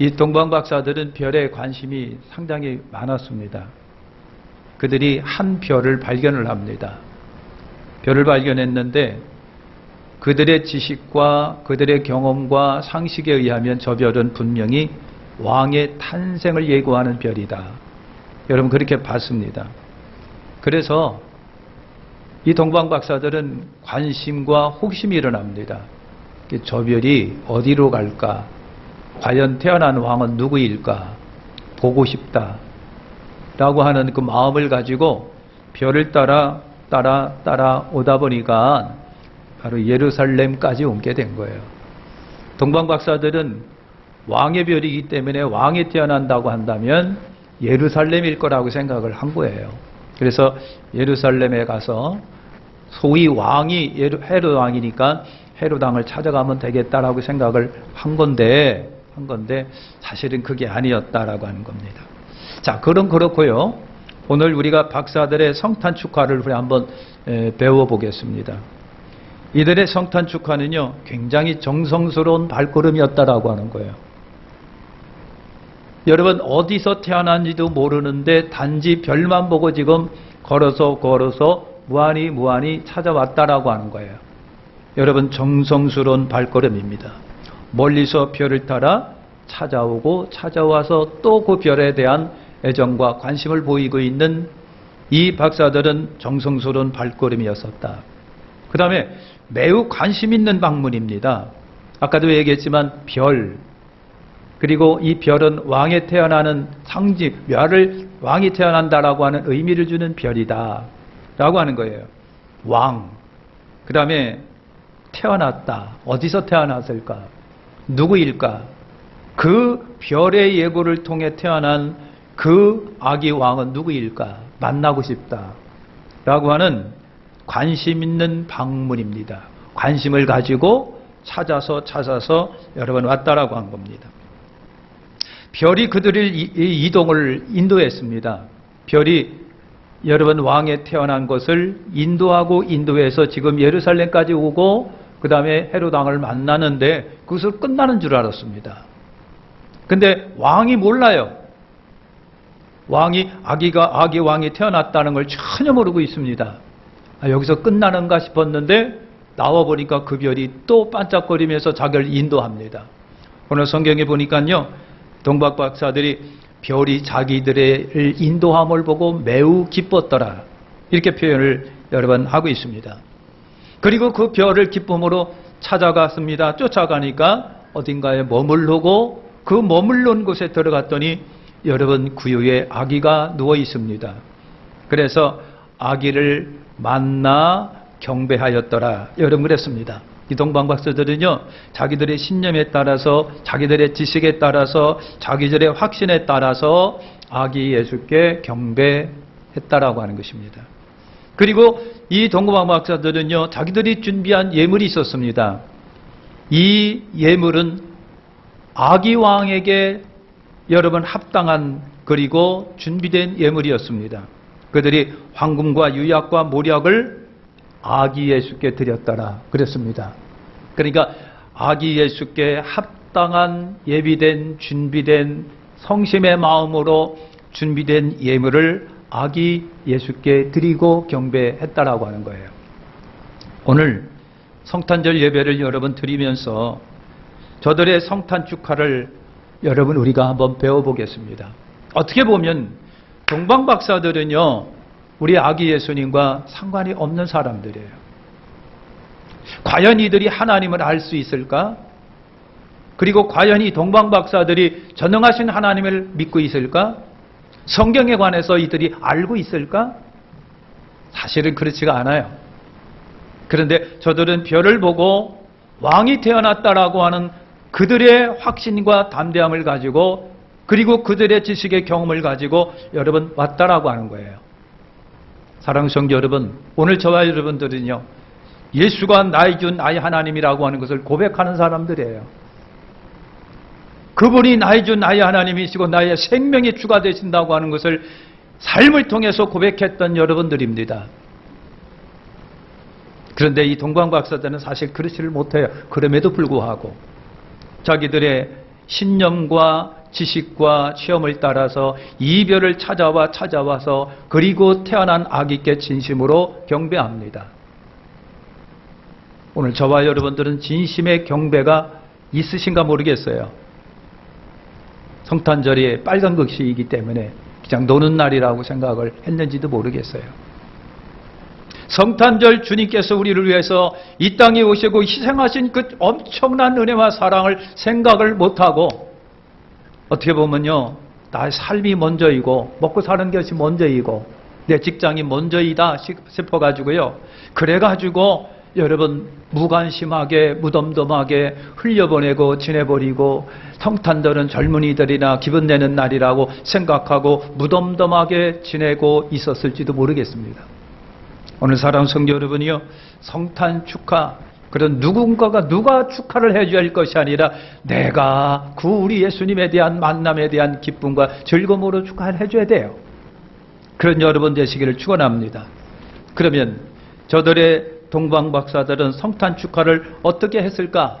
이 동방 박사들은 별에 관심이 상당히 많았습니다. 그들이 한 별을 발견을 합니다. 별을 발견했는데 그들의 지식과 그들의 경험과 상식에 의하면 저 별은 분명히 왕의 탄생을 예고하는 별이다. 여러분 그렇게 봤습니다. 그래서 이 동방 박사들은 관심과 호기심이 일어납니다. 저 별이 어디로 갈까? 과연 태어난 왕은 누구일까? 보고 싶다. 라고 하는 그 마음을 가지고 별을 따라 따라 따라 오다 보니까 바로 예루살렘까지 옮게 된 거예요. 동방 박사들은 왕의 별이기 때문에 왕이 태어난다고 한다면 예루살렘일 거라고 생각을 한 거예요. 그래서 예루살렘에 가서 소위 왕이 헤롯 왕이니까 헤롯 왕을 찾아가면 되겠다라고 생각을 한 건데 한 건데 사실은 그게 아니었다라고 하는 겁니다. 자, 그럼 그렇고요. 오늘 우리가 박사들의 성탄 축하를 우리 한번 에, 배워보겠습니다. 이들의 성탄 축하는요, 굉장히 정성스러운 발걸음이었다라고 하는 거예요. 여러분, 어디서 태어난지도 모르는데 단지 별만 보고 지금 걸어서 걸어서 무한히 무한히 찾아왔다라고 하는 거예요. 여러분, 정성스러운 발걸음입니다. 멀리서 별을 따라 찾아오고 찾아와서 또 그 별에 대한 애정과 관심을 보이고 있는 이 박사들은 정성스러운 발걸음이었었다. 그 다음에 매우 관심 있는 방문입니다. 아까도 얘기했지만 별, 그리고 이 별은 왕에 태어나는 상징, 멸을 왕이 태어난다라고 하는 의미를 주는 별이다. 라고 하는 거예요. 왕. 그 다음에 태어났다. 어디서 태어났을까? 누구일까? 그 별의 예고를 통해 태어난 그 아기 왕은 누구일까? 만나고 싶다. 라고 하는 관심 있는 방문입니다. 관심을 가지고 찾아서 찾아서 여러분 왔다라고 한 겁니다. 별이 그들을 이- 이 이동을 인도했습니다. 별이 여러분 왕에 태어난 것을 인도하고 인도해서 지금 예루살렘까지 오고 그 다음에 헤롯 왕을 만나는데 그것을 끝나는 줄 알았습니다. 근데 왕이 몰라요. 왕이 아기가 아기 왕이 태어났다는 걸 전혀 모르고 있습니다. 아, 여기서 끝나는가 싶었는데 나와 보니까 그 별이 또 반짝거리면서 자기를 인도합니다. 오늘 성경에 보니까요. 동박 박사들이 별이 자기들의 인도함을 보고 매우 기뻤더라. 이렇게 표현을 여러 번 하고 있습니다. 그리고 그 별을 기쁨으로 찾아갔습니다. 쫓아가니까 어딘가에 머물르고 그 머물른 곳에 들어갔더니 여러분 구유에 아기가 누워 있습니다. 그래서 아기를 만나 경배하였더라. 여러분 그랬습니다. 이 동방 박사들은요, 자기들의 신념에 따라서, 자기들의 지식에 따라서, 자기들의 확신에 따라서 아기 예수께 경배했다라고 하는 것입니다. 그리고 이 동방 박사들은요, 자기들이 준비한 예물이 있었습니다. 이 예물은 아기 왕에게 여러분 합당한 그리고 준비된 예물이었습니다. 그들이 황금과 유약과 모략을 아기 예수께 드렸더라 그랬습니다. 그러니까 아기 예수께 합당한 예비된 준비된 성심의 마음으로 준비된 예물을 아기 예수께 드리고 경배했다라고 하는 거예요. 오늘 성탄절 예배를 여러분 드리면서 저들의 성탄 축하를 여러분 우리가 한번 배워보겠습니다. 어떻게 보면 동방 박사들은요, 우리 아기 예수님과 상관이 없는 사람들이에요. 과연 이들이 하나님을 알 수 있을까? 그리고 과연 이 동방 박사들이 전능하신 하나님을 믿고 있을까? 성경에 관해서 이들이 알고 있을까? 사실은 그렇지가 않아요. 그런데 저들은 별을 보고 왕이 태어났다라고 하는 그들의 확신과 담대함을 가지고 그리고 그들의 지식의 경험을 가지고 여러분 왔다라고 하는 거예요. 사랑하는 성도 여러분, 오늘 저와 여러분들은요, 예수가 나의 주 나의 하나님이라고 하는 것을 고백하는 사람들이에요. 그분이 나의 주 나의 하나님이시고 나의 생명의 주가 되신다고 하는 것을 삶을 통해서 고백했던 여러분들입니다. 그런데 이 동방 박사들은 사실 그렇지를 못해요. 그럼에도 불구하고 자기들의 신념과 지식과 시험을 따라서 이별을 찾아와 찾아와서 그리고 태어난 아기께 진심으로 경배합니다. 오늘 저와 여러분들은 진심의 경배가 있으신가 모르겠어요. 성탄절이 빨간 글씨이기 때문에 그냥 노는 날이라고 생각을 했는지도 모르겠어요. 성탄절 주님께서 우리를 위해서 이 땅에 오시고 희생하신 그 엄청난 은혜와 사랑을 생각을 못하고 어떻게 보면요. 나의 삶이 먼저이고 먹고 사는 것이 먼저이고 내 직장이 먼저이다 싶어가지고요. 그래가지고 여러분 무관심하게 무덤덤하게 흘려보내고 지내버리고 성탄절은 젊은이들이나 기분 내는 날이라고 생각하고 무덤덤하게 지내고 있었을지도 모르겠습니다. 오늘 사랑 성도 여러분이요 성탄 축하 그런 누군가가 누가 축하를 해줘야 할 것이 아니라 내가 그 우리 예수님에 대한 만남에 대한 기쁨과 즐거움으로 축하를 해줘야 돼요. 그런 여러분 되시기를 축원합니다. 그러면 저들의 동방 박사들은 성탄 축하를 어떻게 했을까?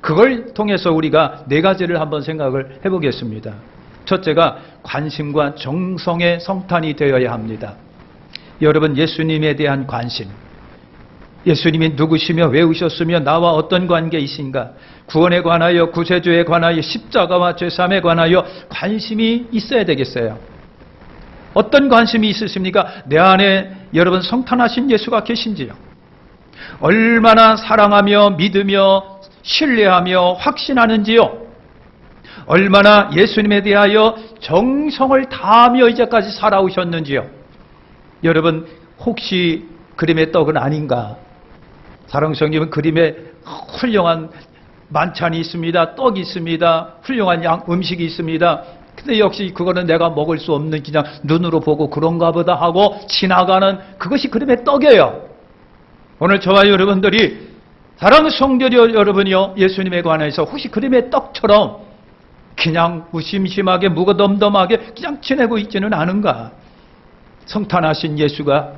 그걸 통해서 우리가 네 가지를 한번 생각을 해보겠습니다. 첫째가 관심과 정성의 성탄이 되어야 합니다. 여러분 예수님에 대한 관심. 예수님이 누구시며 왜 오셨으며 나와 어떤 관계이신가? 구원에 관하여 구세주에 관하여 십자가와 죄삼에 관하여 관심이 있어야 되겠어요. 어떤 관심이 있으십니까? 내 안에 여러분 성탄하신 예수가 계신지요? 얼마나 사랑하며 믿으며 신뢰하며 확신하는지요? 얼마나 예수님에 대하여 정성을 다하며 이제까지 살아오셨는지요? 여러분 혹시 그림의 떡은 아닌가? 사랑성님은 그림에 훌륭한 만찬이 있습니다. 떡이 있습니다. 훌륭한 양, 음식이 있습니다. 근데 역시 그거는 내가 먹을 수 없는 그냥 눈으로 보고 그런가 보다 하고 지나가는 그것이 그림의 떡이에요. 오늘 저와 여러분들이 사랑 성도 여러분이요 예수님에 관해서 혹시 그림의 떡처럼 그냥 무심심하게 무거덤덤하게 그냥 지내고 있지는 않은가? 성탄하신 예수가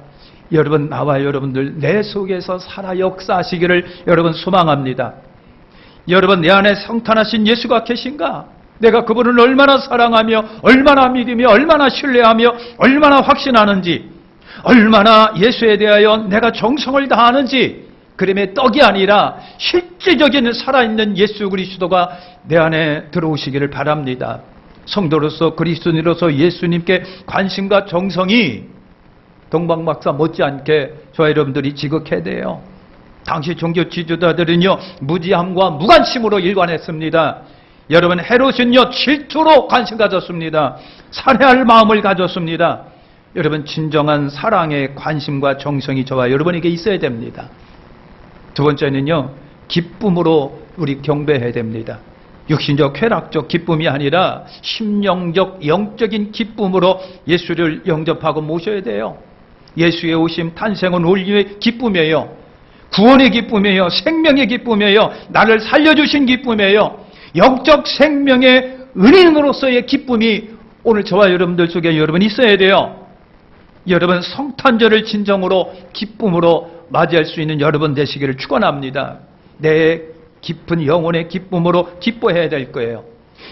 여러분 나와 여러분들 내 속에서 살아 역사하시기를 여러분 소망합니다. 여러분 내 안에 성탄하신 예수가 계신가? 내가 그분을 얼마나 사랑하며 얼마나 믿으며 얼마나 신뢰하며 얼마나 확신하는지 얼마나 예수에 대하여 내가 정성을 다하는지 그림의 떡이 아니라 실제적인 살아있는 예수 그리스도가 내 안에 들어오시기를 바랍니다. 성도로서 그리스도인으로서 예수님께 관심과 정성이 동방박사 못지않게 저와 여러분들이 지극해야 돼요. 당시 종교 지도자들은요 무지함과 무관심으로 일관했습니다. 여러분 헤롯은요 질투로 관심 가졌습니다. 살해할 마음을 가졌습니다. 여러분 진정한 사랑의 관심과 정성이 저와 여러분에게 있어야 됩니다. 두 번째는요 기쁨으로 우리 경배해야 됩니다. 육신적 쾌락적 기쁨이 아니라 심령적 영적인 기쁨으로 예수를 영접하고 모셔야 돼요. 예수의 오심 탄생은 원리의 기쁨이에요. 구원의 기쁨이에요. 생명의 기쁨이에요. 나를 살려주신 기쁨이에요. 영적 생명의 은인으로서의 기쁨이 오늘 저와 여러분들 속에 여러분 있어야 돼요. 여러분 성탄절을 진정으로 기쁨으로 맞이할 수 있는 여러분 되시기를 축원합니다. 내 깊은 영혼의 기쁨으로 기뻐해야 될 거예요.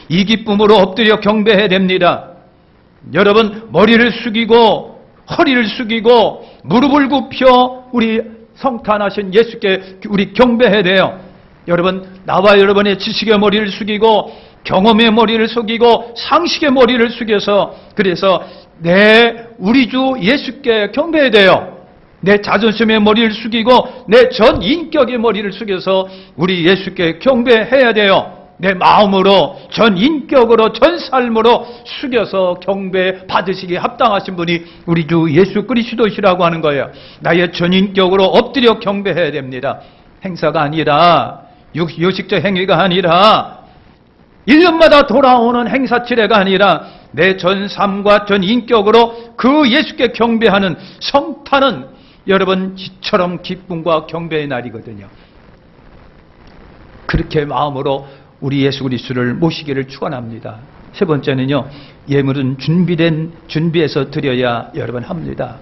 이 기쁨으로 엎드려 경배해야 됩니다. 여러분 머리를 숙이고 허리를 숙이고 무릎을 굽혀 우리 성탄하신 예수께 우리 경배해야 돼요. 여러분 나와 여러분의 지식의 머리를 숙이고 경험의 머리를 숙이고 상식의 머리를 숙여서 그래서 내 우리 주 예수께 경배해야 돼요. 내 자존심의 머리를 숙이고 내 전 인격의 머리를 숙여서 우리 예수께 경배해야 돼요. 내 마음으로 전 인격으로 전 삶으로 숙여서 경배 받으시기 합당하신 분이 우리 주 예수 그리스도시라고 하는 거예요. 나의 전 인격으로 엎드려 경배해야 됩니다. 행사가 아니라 요식적 행위가 아니라 1년마다 돌아오는 행사치레가 아니라 내 전 삶과 전 인격으로 그 예수께 경배하는 성탄은 여러분 이처럼 기쁨과 경배의 날이거든요. 그렇게 마음으로 우리 예수 그리스도를 모시기를 축원합니다. 세 번째는요. 예물은 준비된 준비해서 드려야 여러분 합니다.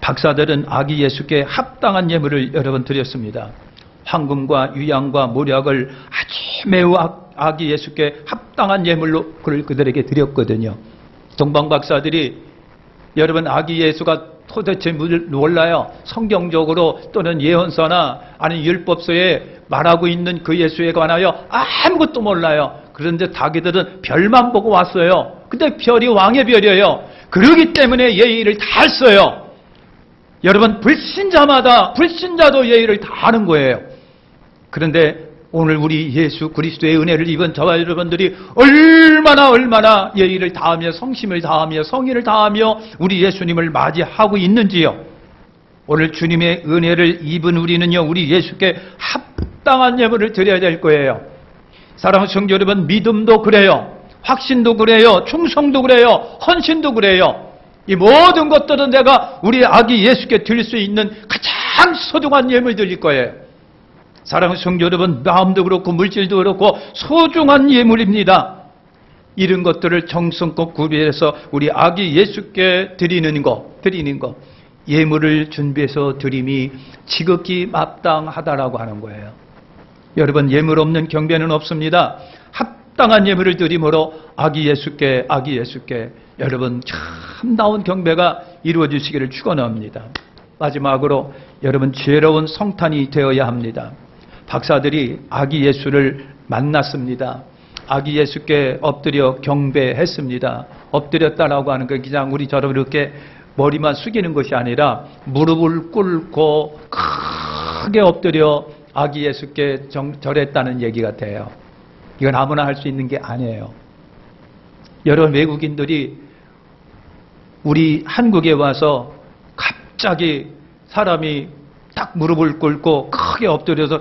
박사들은 아기 예수께 합당한 예물을 여러분 드렸습니다. 황금과 유양과 모략을 아주 매우 아기 예수께 합당한 예물로 그를 그들에게 드렸거든요. 동방 박사들이 여러분 아기 예수가 도대체 뭘 몰라요. 성경적으로 또는 예언서나 아니 율법서에 말하고 있는 그 예수에 관하여 아무것도 몰라요. 그런데 자기들은 별만 보고 왔어요. 근데 별이 왕의 별이에요. 그러기 때문에 예의를 다 했어요. 여러분 불신자마다 불신자도 예의를 다 하는 거예요. 그런데 오늘 우리 예수 그리스도의 은혜를 입은 저와 여러분들이 얼마나 얼마나 예의를 다하며 성심을 다하며 성의를 다하며 우리 예수님을 맞이하고 있는지요. 오늘 주님의 은혜를 입은 우리는요, 우리 예수께 합당한 예물을 드려야 될 거예요. 사랑하는 성도 여러분, 믿음도 그래요. 확신도 그래요. 충성도 그래요. 헌신도 그래요. 이 모든 것들은 내가 우리 아기 예수께 드릴 수 있는 가장 소중한 예물들일 거예요. 사랑하는 성도 여러분, 마음도 그렇고 물질도 그렇고 소중한 예물입니다. 이런 것들을 정성껏 구비해서 우리 아기 예수께 드리는 것, 드리는 것, 예물을 준비해서 드림이 지극히 마땅하다라고 하는 거예요. 여러분, 예물 없는 경배는 없습니다. 합당한 예물을 드림으로 아기 예수께, 아기 예수께 여러분 참다운 경배가 이루어지시기를 축원합니다. 마지막으로 여러분 죄로운 성탄이 되어야 합니다. 박사들이 아기 예수를 만났습니다. 아기 예수께 엎드려 경배했습니다. 엎드렸다라고 하는 건 그냥 우리처럼 이렇게 머리만 숙이는 것이 아니라 무릎을 꿇고 크게 엎드려 아기 예수께 정, 절했다는 얘기가 돼요. 이건 아무나 할 수 있는 게 아니에요. 여러 외국인들이 우리 한국에 와서 갑자기 사람이 딱 무릎을 꿇고 크게 엎드려서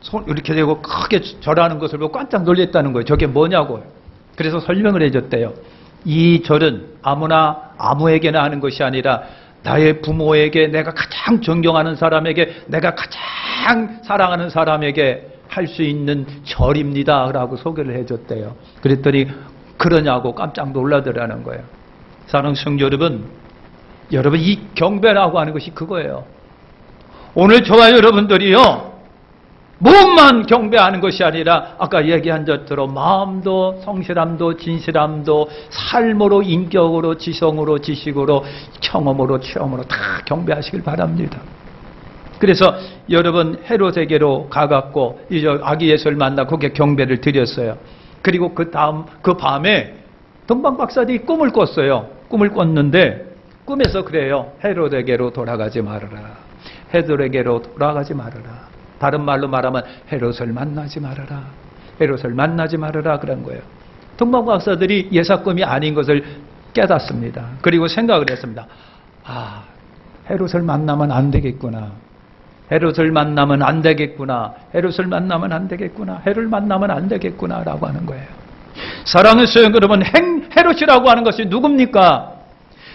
손 이렇게 대고 크게 절하는 것을 보고 깜짝 놀랐다는 거예요. 저게 뭐냐고요. 그래서 설명을 해줬대요. 이 절은 아무나 아무에게나 하는 것이 아니라 나의 부모에게 내가 가장 존경하는 사람에게 내가 가장 사랑하는 사람에게 할 수 있는 절입니다. 라고 소개를 해줬대요. 그랬더니 그러냐고 깜짝 놀라더라는 거예요. 사랑하는 성도 여러분, 여러분 이 경배라고 하는 것이 그거예요. 오늘 저와 여러분들이요. 몸만 경배하는 것이 아니라 아까 얘기한 것처럼 마음도 성실함도 진실함도 삶으로 인격으로 지성으로 지식으로 경험으로 체험으로 다 경배하시길 바랍니다. 그래서 여러분 헤롯에게로 가갖고 이제 아기 예수를 만나 거기에 경배를 드렸어요. 그리고 그 다음 그 밤에 동방 박사들이 꿈을 꿨어요. 꿈을 꿨는데 꿈에서 그래요. 헤롯에게로 돌아가지 말아라. 헤롯에게로 돌아가지 말아라. 다른 말로 말하면 헤롯을 만나지 말아라. 헤롯을 만나지 말아라 그런 거예요. 동방 박사들이 예사꿈이 아닌 것을 깨닫습니다. 그리고 생각을 했습니다. 아, 헤롯을 만나면 안 되겠구나. 헤롯을 만나면 안 되겠구나. 헤롯을 만나면 안 되겠구나. 헤롯을 만나면 안 되겠구나라고 하는 거예요. 사랑의 소용 여러분, 행, 헤롯이라고 하는 것이 누굽니까?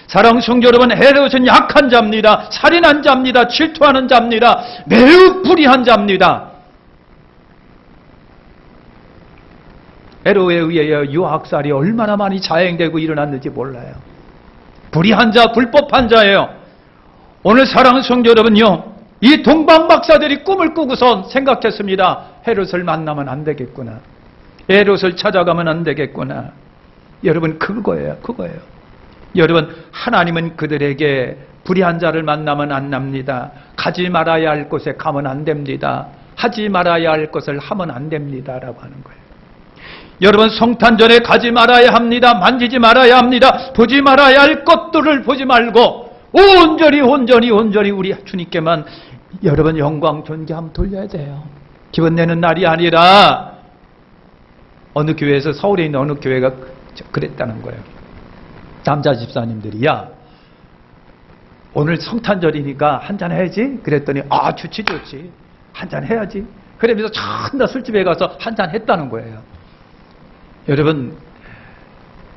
사랑 성도 여러분, 헤롯은 약한 자입니다. 살인한 자입니다. 질투하는 자입니다. 매우 불의한 자입니다. 헤롯에 의하여 유학살이 얼마나 많이 자행되고 일어났는지 몰라요. 불의한 자, 불법한 자예요. 오늘 사랑하는 성도 여러분요. 이 동방 박사들이 꿈을 꾸고선 생각했습니다. 헤롯을 만나면 안 되겠구나. 헤롯을 찾아가면 안 되겠구나. 여러분 그거예요. 그거예요. 여러분 하나님은 그들에게 불의한 자를 만나면 안 납니다. 가지 말아야 할 곳에 가면 안 됩니다. 하지 말아야 할 것을 하면 안 됩니다라고 하는 거예요. 여러분 성탄절에 가지 말아야 합니다. 만지지 말아야 합니다. 보지 말아야 할 것들을 보지 말고 온전히 온전히 온전히 우리 주님께만 여러분 영광 존귀함 돌려야 돼요. 기분 내는 날이 아니라 어느 교회에서 서울에 있는 어느 교회가 그랬다는 거예요. 남자 집사님들이 야 오늘 성탄절이니까 한잔 해야지. 그랬더니 아 좋지 좋지 한잔 해야지. 그러면서 전나 술집에 가서 한잔 했다는 거예요. 여러분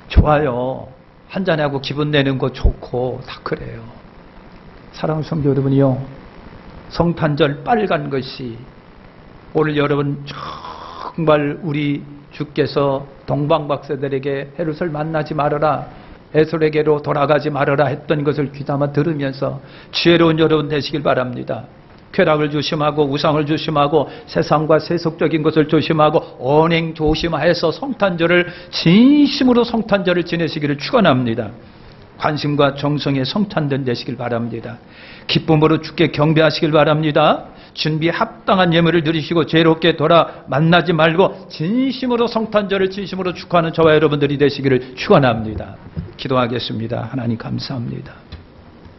좋아요. 한잔하고 기분 내는 거 좋고 다 그래요. 사랑하는 성도 여러분이요. 성탄절 빨간 것이 오늘 여러분 정말 우리 주께서 동방박사들에게 헤롯을 만나지 말아라. 에솔에게로 돌아가지 말아라 했던 것을 귀담아 들으면서 지혜로운 여러분 되시길 바랍니다. 쾌락을 조심하고 우상을 조심하고 세상과 세속적인 것을 조심하고 언행 조심하여서 성탄절을 진심으로 성탄절을 지내시기를 축원합니다. 관심과 정성에 성탄된 되시길 바랍니다. 기쁨으로 주께 경배하시길 바랍니다. 준비 합당한 예물을 드리시고 죄롭게 돌아 만나지 말고 진심으로 성탄절을 진심으로 축하하는 저와 여러분들이 되시기를 축원합니다. 기도하겠습니다. 하나님 감사합니다.